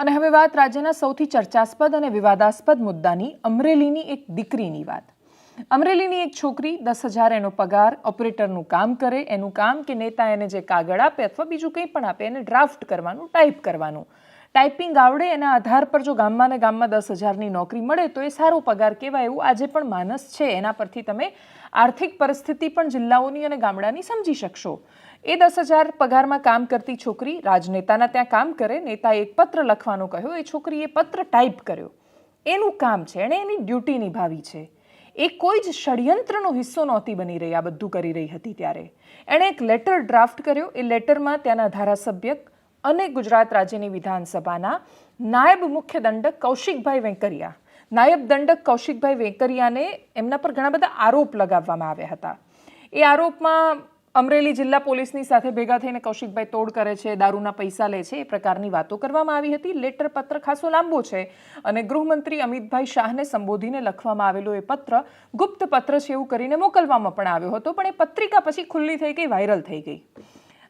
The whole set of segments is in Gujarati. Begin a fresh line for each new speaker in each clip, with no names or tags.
અને હવે વાત રાજ્યના સૌથી ચર્ચાસ્પદ અને વિવાદાસ્પદ મુદ્દાની, અમરેલીની એક દીકરીની વાત. અમરેલીની એક છોકરી દસ હજાર એનો પગાર, ઓપરેટરનું કામ કરે, એનું કામ કે નેતા એને જે કાગળ આપે અથવા બીજું કંઈ પણ આપે એને ડ્રાફ્ટ કરવાનું, ટાઈપ કરવાનું. ટાઈપિંગ આવડે એના આધાર પર જો ગામમાં ને ગામમાં દસ હજારની નોકરી મળે, તો એ સારો પગાર કહેવાય એવું આજે પણ માનસ છે. એના પરથી તમે આર્થિક પરિસ્થિતિ પણ જિલ્લાઓની અને ગામડાની સમજી શકશો. એ દસ હજાર પગારમાં કામ કરતી છોકરી રાજનેતાના ત્યાં કામ કરે, નેતાએ એક પત્ર લખવાનો કહ્યો, એ છોકરીએ પત્ર ટાઈપ કર્યો. એનું કામ છે, એણે એની ડ્યુટી નિભાવી છે. એ કોઈ જ ષડયંત્રનો હિસ્સો નહોતી બની રહી, આ બધું કરી રહી હતી ત્યારે. એણે એક લેટર ડ્રાફ્ટ કર્યો, એ લેટરમાં ત્યાંના ધારાસભ્ય અને ગુજરાત રાજ્યની વિધાનસભાના નાયબ મુખ્ય દંડક કૌશિકભાઈ વેંકરિયા. નાયબ દંડક કૌશિકભાઈ વેંકરિયાને એમના પર ઘણા બધા આરોપ લગાવવામાં આવ્યા હતા. એ આરોપમાં અમરેલી જિલ્લા પોલીસની સાથે ભેગા થઈને કૌશિકભાઈ તોડ કરે છે, દારૂના પૈસા લે છે, એ પ્રકારની વાતો કરવામાં આવી હતી. લેટર પત્ર ખાસો લાંબો છે અને ગૃહમંત્રી અમિતભાઈ શાહને સંબોધીને લખવામાં આવેલો એ પત્ર ગુપ્ત પત્ર છે એવું કરીને મોકલવામાં પણ આવ્યો હતો, પણ એ પત્રિકા પછી ખુલ્લી થઈ ગઈ, વાયરલ થઈ ગઈ.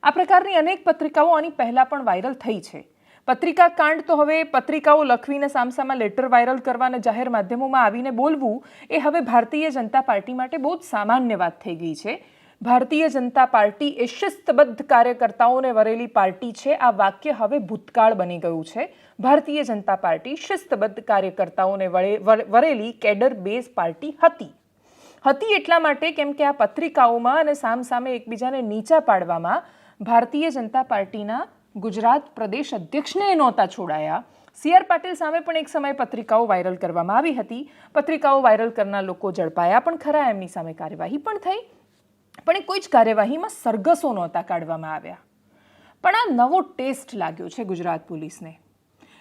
આ પ્રકારની અનેક પત્રિકાઓ આની પહેલાં પણ વાયરલ થઈ છે. પત્રિકા કાંડ તો હવે પત્રિકાઓ લખવીને સામસામાં લેટર વાયરલ કરવા જાહેર માધ્યમોમાં આવીને બોલવું એ હવે ભારતીય જનતા પાર્ટી માટે બહુ જ સામાન્ય વાત થઈ ગઈ છે. ભારતીય જનતા પાર્ટી એ શિસ્તબદ્ધ કાર્યકર્તાઓને વરેલી પાર્ટી છે. આ વાક્ય હવે ભૂતકાળ બની ગયું છે. ભારતીય જનતા પાર્ટી શિસ્તબદ્ધ કાર્યકર્તાઓને વળે- વરેલી કેડર બેઝ પાર્ટી હતી. હતી એટલા માટે કેમ કે આ પત્રિકાઓમાં અને સામસામે એકબીજાને નીચા પાડવામાં ભારતીય જનતા પાર્ટીના ગુજરાત પ્રદેશ અધ્યક્ષને નહોતા છોડાયા. સી આર પાટીલ સામે પણ એક સમયે પત્રિકાઓ વાયરલ કરવામાં આવી હતી. પત્રિકાઓ વાયરલ કરનાર લોકો ઝડપાયા પણ ખરા, એમની સામે કાર્યવાહી પણ થઈ. પણ એ કોઈ જ કાર્યવાહીમાં સરઘસો નહોતા કાઢવામાં આવ્યા. પણ આ નવો ટેસ્ટ લાગ્યો છે ગુજરાત પોલીસને.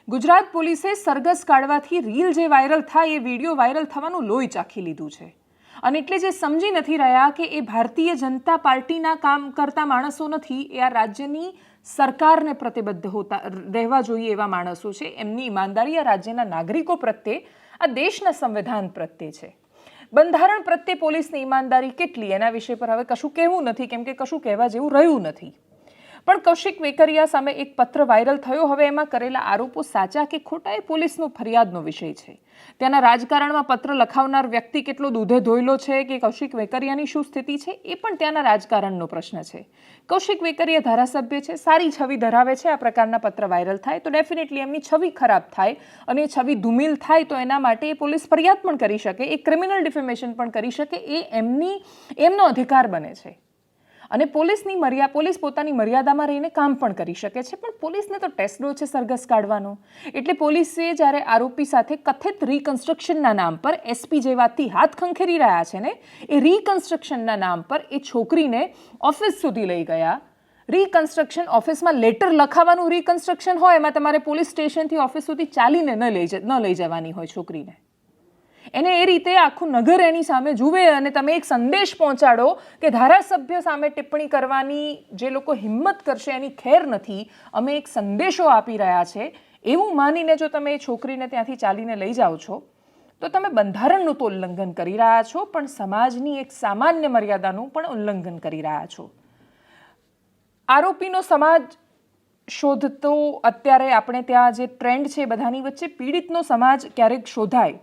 ગુજરાત પોલીસે સરઘસ કાઢવાથી રીલ જે વાયરલ થાય એ વીડિયો વાયરલ થવાનું લોહી ચાખી લીધું છે. અને એટલે જે સમજી નથી રહ્યા કે એ ભારતીય જનતા પાર્ટીના કામ કરતા માણસો નથી, એ આ રાજ્યની સરકારને પ્રતિબદ્ધ હોતા, રહેવા જોઈએ એવા માણસો છે. એમની ઈમાનદારી આ રાજ્યના નાગરિકો પ્રત્યે, આ દેશના સંવિધાન પ્રત્યે છે. બંધારણ પ્રત્યે પોલીસની ઈમાનદારી કેટલી? એના વિષય પર હવે કશું કહેવું નથી, કેમ કે કશું કહેવા જેવું રહ્યું નથી. પણ કૌશિક વેકરિયા સામે એક પત્ર વાયરલ થયો. હવે એમાં કરેલા આરોપો સાચા કે ખોટા એ પોલીસનો ફરિયાદનો વિષય છે. ત્યાંના રાજકારણમાં પત્ર લખાવનાર વ્યક્તિ કેટલો દૂધે ધોયેલો છે કે કૌશિક વેકરિયાની શું સ્થિતિ છે એ પણ ત્યાંના રાજકારણનો પ્રશ્ન છે. કૌશિક વેકરિયા ધારાસભ્ય છે, સારી છબી ધરાવે છે, આ પ્રકારના પત્ર વાયરલ થાય તો ડેફિનેટલી એમની છબી ખરાબ થાય અને એ છબી ધૂમિલ થાય તો એના માટે એ પોલીસ ફરિયાદ પણ કરી શકે, એ ક્રિમિનલ ડિફેમેશન પણ કરી શકે, એ એમની, એમનો અધિકાર બને છે. અને પોલીસની મર્યા, પોલીસ પોતાની મર્યાદામાં રહીને કામ પણ કરી શકે છે. પણ પોલીસને તો ટેસ્ટનો છે સરઘસ કાઢવાનો. એટલે પોલીસે જ્યારે આરોપી સાથે કથિત રિકન્સ્ટ્રક્શનના નામ પર એસપી જે વાતથી હાથ ખંખેરી રહ્યા છે ને, એ રિકન્સ્ટ્રક્શનના નામ પર એ છોકરીને ઓફિસ સુધી લઈ ગયા. રિકન્સ્ટ્રક્શન ઓફિસમાં લેટર લખાવાનું રિકન્સ્ટ્રક્શન હોય, એમાં તમારે પોલીસ સ્ટેશનથી ઓફિસ સુધી ચાલીને ન લઈ ન લઈ જવાની હોય છોકરીને. એને એ રીતે આખું નગર એની સામે જુએ અને તમે એક સંદેશ પહોંચાડો કે ધારાસભ્ય સામે ટિપ્પણી કરવાની જે લોકો હિંમત કરશે એની ખેર નથી, અમે એક સંદેશો આપી રહ્યા છે. એવું માનીને જો તમે એ છોકરીને ત્યાંથી ચાલીને લઈ જાઓ છો, તો તમે બંધારણનું તો ઉલ્લંઘન કરી રહ્યા છો, પણ સમાજની એક સામાન્ય મર્યાદાનું પણ ઉલ્લંઘન કરી રહ્યા છો. આરોપીનો સમાજ શોધતો અત્યારે આપણે ત્યાં જે ટ્રેન્ડ છે બધાની વચ્ચે પીડિતનો સમાજ ક્યારેક શોધાય.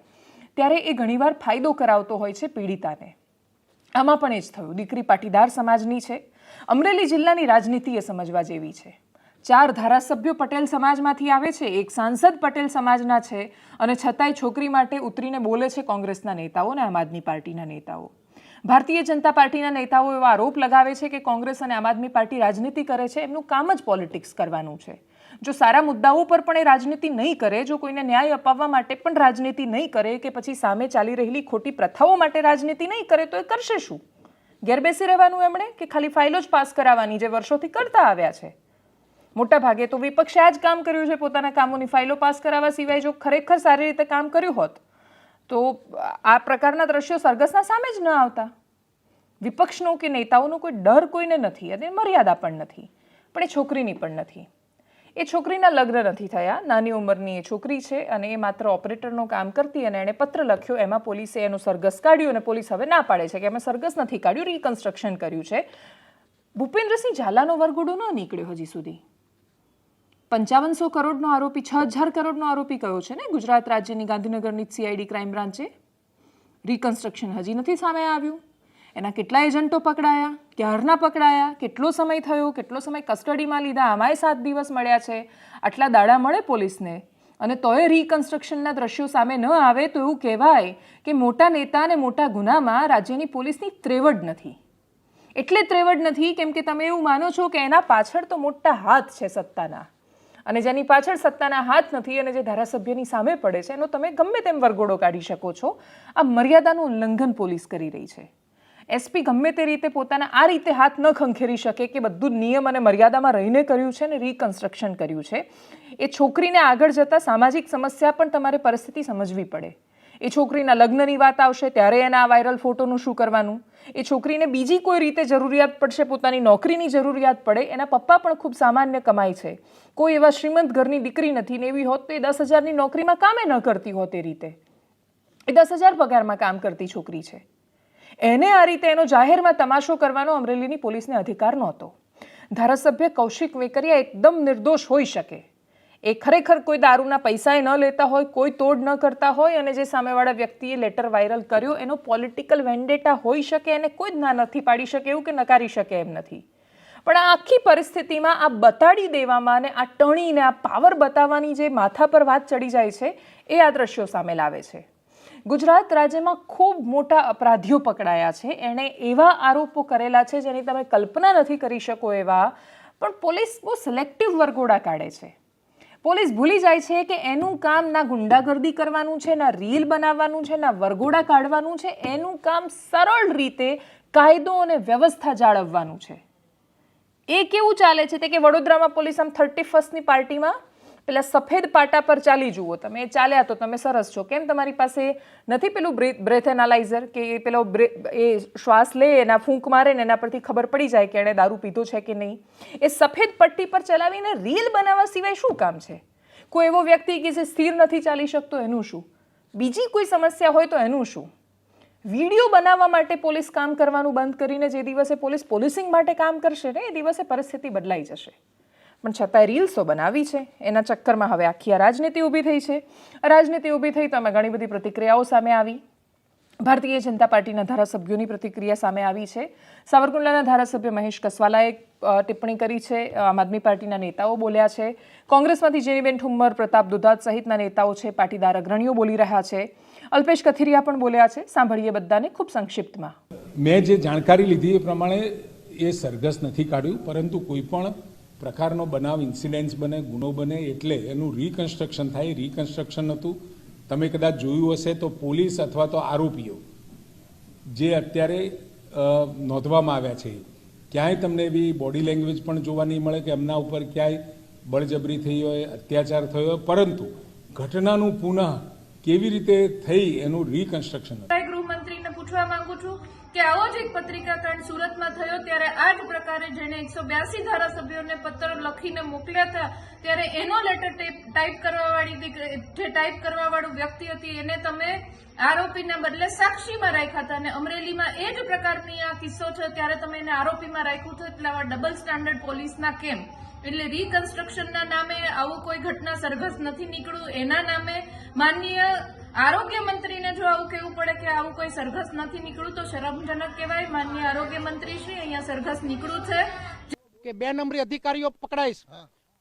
ત્યારે એ ઘણીવાર ફાયદો કરાવતો હોય છે પીડિતાને. આમાં પણ એ જ થયું. દીકરી પાટીદાર સમાજની છે. અમરેલી જિલ્લાની રાજનીતિ એ સમજવા જેવી છે. ચાર ધારાસભ્યો પટેલ સમાજમાંથી આવે છે. એક સાંસદ પટેલ સમાજના છે અને છતાંય છોકરી માટે ઉતરીને બોલે છે કોંગ્રેસના નેતાઓ અને આમ આદમી પાર્ટીના નેતાઓ. ભારતીય જનતા પાર્ટીના નેતાઓ એવા આરોપ લગાવે છે કે કોંગ્રેસ અને આમ આદમી પાર્ટી રાજનીતિ કરે છે, એમનું કામ જ પોલિટિક્સ કરવાનું છે. જો સારા મુદ્દાઓ પર પણ એ રાજનીતિ નહીં કરે, જો કોઈને ન્યાય અપાવવા માટે પણ રાજનીતિ નહીં કરે કે પછી સામે ચાલી રહેલી ખોટી પ્રથાઓ માટે રાજનીતિ નહીં કરે, તો એ કરશે શું? ગેરબેસી રહેવાનું એમણે કે ખાલી ફાઇલો જ પાસ કરાવવાની જે વર્ષોથી કરતા આવ્યા છે? મોટા ભાગે તો વિપક્ષે આ જ કામ કર્યું છે, પોતાના કામોની ફાઇલો પાસ કરાવવા સિવાય જો ખરેખર સારી રીતે કામ કર્યું હોત તો આ પ્રકારના દ્રશ્યો સરઘસના સામે જ ન આવતા. વિપક્ષનો કે નેતાઓનો કોઈ ડર કોઈને નથી અને મર્યાદા પણ નથી. પણ એ છોકરીની પણ નથી. એ છોકરીના લગ્ન નથી થયા. નાની ઉંમરની એ છોકરી છે અને એ માત્ર ઓપરેટરનું કામ કરતી અને એણે પત્ર લખ્યો. એમાં પોલીસે એનું સરઘસ કાઢ્યું અને પોલીસ હવે ના પાડે છે કે અમે સરઘસ નથી કાઢ્યું રિકન્સ્ટ્રક્શન કર્યું છે. ભૂપેન્દ્રસિંહ ઝાલાનો વરઘોડો ન નીકળ્યો હજી સુધી. પંચાવનસો કરોડનો આરોપી, છ હજાર કરોડનો આરોપી કયો છે ને? ગુજરાત રાજ્યની ગાંધીનગરની સીઆઈડી ક્રાઇમ બ્રાન્ચે રિકન્સ્ટ્રક્શન હજી નથી સામે આવ્યું. એના કેટલા એજન્ટો પકડાયા? ક્યારના પકડાયા? કેટલો સમય થયો? કેટલો સમય કસ્ટડીમાં લીધા? આમાંય સાત દિવસ મળ્યા છે. આટલા દાડા મળે પોલીસને? અને તોય રિકન્સ્ટ્રક્શનના દ્રશ્યો સામે ન આવે તો એવું કહેવાય કે મોટા નેતા અને મોટા ગુનામાં રાજ્યની પોલીસની ત્રેવડ નથી. એટલે ત્રેવડ નથી, કેમ કે તમે એવું માનો છો કે એના પાછળ તો મોટા હાથ છે સત્તાના. અને જેની પાછળ સત્તાના હાથ નથી અને જે ધારાસભ્યની સામે પડે છે, એનો તમે ગમે તેમ વરઘોડો કાઢી શકો છો. આ મર્યાદાનું ઉલ્લંઘન પોલીસ કરી રહી છે. એસપી ગમે તે રીતે પોતાના આ રીતે હાથ ન ખંખેરી શકે કે બધું નિયમ અને મર્યાદામાં રહીને કર્યું છે ને રિકન્સ્ટ્રક્શન કર્યું છે. એ છોકરીને આગળ જતાં સામાજિક સમસ્યા પણ તમારે પરિસ્થિતિ સમજવી પડે. એ છોકરીના લગ્નની વાત આવશે, ત્યારે એના આ વાયરલ ફોટોનું શું કરવાનું? એ છોકરીને બીજી કોઈ રીતે જરૂરિયાત પડશે, પોતાની નોકરીની જરૂરિયાત પડે, એના પપ્પા પણ ખૂબ સામાન્ય કમાય છે. કોઈ એવા શ્રીમંત ઘરની દીકરી નથી ને એવી હોત તો એ દસ હજારની નોકરીમાં કામે ન કરતી હોત એ રીતે. એ દસ હજાર પગારમાં કામ કરતી છોકરી છે. એને આ રીતે એનો જાહેરમાં તમાશો કરવાનો અમરેલીની પોલીસને અધિકાર નહોતો. ધારાસભ્ય કૌશિક વેકરિયા એકદમ નિર્દોષ હોઈ શકે. એ ખરેખર કોઈ દારૂના પૈસાએ ન લેતા હોય, કોઈ તોડ ન કરતા હોય અને જે સામેવાળા વ્યક્તિએ લેટર વાયરલ કર્યો, એનો પોલિટિકલ વેન્ડેટા હોઈ શકે એને કોઈ જ ના નથી પાડી શકે એવું કે નકારી શકે એમ નથી. પણ આ આખી પરિસ્થિતિમાં આ બતાડી દેવામાં અને આ ટણીને આ પાવર બતાવવાની જે માથા પર વાત ચડી જાય છે, એ આ દ્રશ્યો સામે લાવે છે. ગુજરાત રાજ્યમાં ખૂબ મોટા અપરાધીઓ પકડાયા છે. એણે એવા આરોપો કરેલા છે જેની તમે કલ્પના નથી કરી શકો એવા, પણ પોલીસ બહુ સિલેક્ટિવ વરઘોડા કાઢે છે. પોલીસ ભૂલી જાય છે કે એનું કામ ના ગુંડાગર્દી કરવાનું છે, ના રીલ બનાવવાનું છે, ના વરઘોડા કાઢવાનું છે, એનું કામ સરળ રીતે કાયદો અને વ્યવસ્થા જાળવવાનું છે. એ કેવું ચાલે છે તે કે વડોદરામાં પોલીસ આમ થર્ટી ફર્સ્ટની પાર્ટીમાં પેલા સફેદ પાટા પર ચાલી જુઓ તમે. ચાલ્યા તો તમે સરસ છો. કેમ? તમારી પાસે નથી પેલું બ્રેથ એનાલાઇઝર કે પેલો એ શ્વાસ લે, એના ફૂંક મારે ને એના પરથી ખબર પડી જાય કે એણે દારૂ પીધો છે કે નહીં. એ સફેદ પટ્ટી પર ચલાવીને રીલ બનાવવા સિવાય શું કામ છે? કોઈ એવો વ્યક્તિ કે જે સ્થિર નથી ચાલી શકતો, એનું શું? બીજી કોઈ સમસ્યા હોય તો એનું શું? વીડિયો બનાવવા માટે પોલીસ કામ કરવાનું બંધ કરીને જે દિવસે પોલીસ, પોલીસિંગ માટે કામ કરશે ને, એ દિવસે પરિસ્થિતિ બદલાઈ જશે. પણ છતાંય રીલ્સો બનાવી છે. એના ચક્કરમાં હવે આખી આ રાજનીતિ ઊભી થઈ છે. રાજનીતિ ઊભી થઈ તો અમે ઘણી બધી પ્રતિક્રિયાઓ સામે આવી. ભારતીય જનતા પાર્ટીના ધારાસભ્યોની પ્રતિક્રિયા સામે આવી છે. સાવરકુંડલાના ધારાસભ્ય મહેશ કસવાલાએ ટિપ્પણી કરી છે. આમ આદમી પાર્ટીના નેતાઓ બોલ્યા છે. કોંગ્રેસમાંથી જેનીબેન ઠુમ્મર, પ્રતાપ દુધાત સહિતના નેતાઓ છે, પાટીદાર અગ્રણીઓ બોલી રહ્યા છે. અલ્પેશ કથિરિયા પણ બોલ્યા છે. સાંભળીએ બધાને ખૂબ સંક્ષિપ્તમાં.
મેં જે જાણકારી લીધી એ પ્રમાણે એ સરઘસ નથી કાઢ્યું, પરંતુ કોઈ પણ પ્રકારનો બનાવ ઇન્સિડન્સ બને, ગુનો બને, એટલે એનું રિકન્સ્ટ્રક્શન થાય. રિકન્સ્ટ્રક્શન હતું. તમે કદાચ જોયું હશે તો પોલીસ અથવા તો આરોપીઓ જે અત્યારે નોંધવામાં આવ્યા છે. ક્યાંય તમને એવી બોડી લેંગ્વેજ પણ જોવા નહીં મળે કે એમના ઉપર ક્યાંય બળજબરી થઈ હોય, અત્યાચાર થયો હોય. પરંતુ ઘટનાનું પુનઃ કેવી રીતે થઈ એનું રિકન્સ્ટ્રક્શન હતું.
પૂછવા માંગુ છું કે આવો જ એક પત્રિકા કાંડ સુરતમાં થયો ત્યારે આ જ પ્રકારે જેને એકસો બ્યાસી ધારાસભ્યોને પત્ર લખીને મોકલ્યા હતા, ત્યારે એનો લેટર ટાઈપ કરવાવાળી જે ટાઈપ કરવાવાળું વ્યક્તિ હતી, એને તમે આરોપીના બદલે સાક્ષીમાં રાખ્યા હતા અને અમરેલીમાં એ જ પ્રકારની આ કિસ્સો છે ત્યારે તમે એને આરોપીમાં રાખ્યું હતું, એટલે આવા ડબલ સ્ટાન્ડર્ડ પોલીસના કેમ? એટલે રિકન્સ્ટ્રક્શનના નામે આવું કોઈ ઘટના સરઘસ નથી નીકળ્યું, એના નામે માનનીય આરોગ્ય મંત્રીને જો આવું કહેવું પડે કે આવું કોઈ સરઘસ નથી નીકળ્યું તો શરમજનક કહેવાય. માનનીય આરોગ્ય મંત્રી શ્રી અહીંયા સરઘસ નીકળ્યું છે.
કે બે નંબરી અધિકારીઓ પકડાઈશ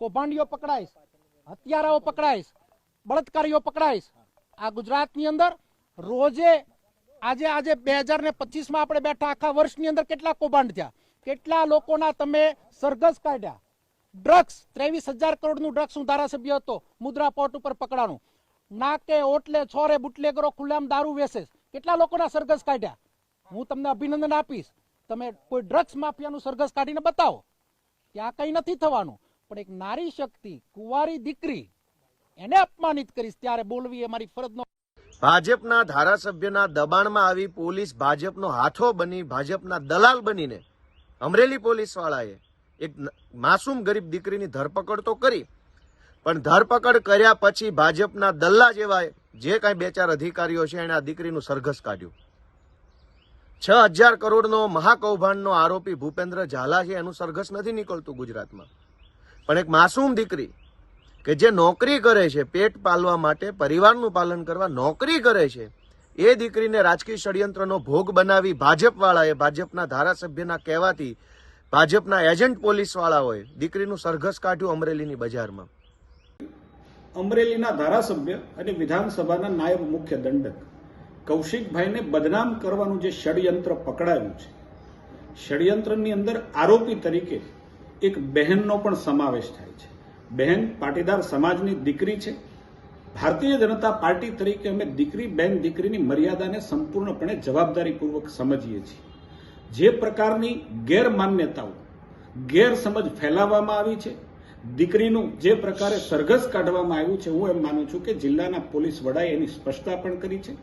કૌભાંડીઓ પકડાઈશ હત્યારાઓ પકડાઈશ બળાત્કારીઓ પકડાઈશ. આ ગુજરાતની અંદર રોજે આજે આજે બે હજાર ને પચીસમાં આપણે બેઠા આખા વર્ષની અંદર કેટલા કૌભાંડ થયા? કેટલા લોકોના તમે સરઘસ કાઢ્યા? ડ્રગ્સ ત્રેવીસ હજાર કરોડનું ડ્રગ્સ હું ધારાસભ્ય હતો મુદ્રા પોર્ટ ઉપર પકડાણું. નાકે ઓટલે છોરે બુટલેગરો ખુલ્લામ દારૂ વેસે કેટલા લોકોના સરઘસ કાઢ્યા? હું તમને અભિનંદન આપીશ. તમે કોઈ ડ્રગ્સ માફિયાનું સરઘસ કાઢીને બતાવો. ત્યાં કઈ નથી થવાનું. પણ એક નારી શક્તિ, કુંવારી દીકરી, એને અપમાનિત કરીશ ત્યારે બોલવી એ મારી ફરજનો
ભાજપના ધારાસભ્યના દબાણમાં આવી પોલીસ ભાજપનો હાથો બની, ભાજપના દલાલ બનીને અમરેલી પોલીસ વાળાએ એક માસૂમ ગરીબ દીકરીની ધરપકડ તો કરી પણ ધરપકડ કર્યા પછી ભાજપના દલ્લા જેવા જે કાંઈ બે ચાર અધિકારીઓ છે, એણે આ દીકરીનું સરઘસ કાઢ્યું. છ હજાર કરોડનો મહાકૌભાંડનો આરોપી ભૂપેન્દ્ર ઝાલા છે એનું સરઘસ નથી નીકળતું ગુજરાતમાં. પણ એક માસૂમ દીકરી કે જે નોકરી કરે છે, પેટ પાલવા માટે, પરિવારનું પાલન કરવા નોકરી કરે છે, એ દીકરીને રાજકીય ષડયંત્રનો ભોગ બનાવી ભાજપવાળાએ, ભાજપના ધારાસભ્યના કહેવાથી ભાજપના એજન્ટ પોલીસવાળાઓએ દીકરીનું સરઘસ કાઢ્યું અમરેલીની બજારમાં.
અમરેલીના ધારાસભ્ય અને વિધાનસભાના નાયબ મુખ્ય દંડક કૌશિકભાઈને બદનામ કરવાનું જે ષડયંત્ર પકડાયું છે, ષડયંત્રની અંદર આરોપી તરીકે એક બહેનનો પણ સમાવેશ થાય છે. બહેન પાટીદાર સમાજની દીકરી છે. ભારતીય જનતા પાર્ટી તરીકે અમે દીકરી, બેન, દીકરીની મર્યાદાને સંપૂર્ણપણે જવાબદારીપૂર્વક સમજીએ છીએ. જે પ્રકારની ગેરમાન્યતાઓ, ગેરસમજ ફેલાવવામાં આવી છે દીકરીનું જે પ્રકારે સરઘસ કાઢવામાં આવ્યું છે, હું એમ માનું છું કે જિલ્લાના પોલીસ વડાએ એની સ્પષ્ટતા પણ કરી છે.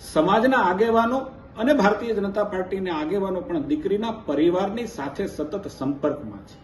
સમાજના આગેવાનો અને ભારતીય જનતા પાર્ટીના આગેવાનો પણ દીકરીના પરિવારની સાથે સતત સંપર્કમાં છે.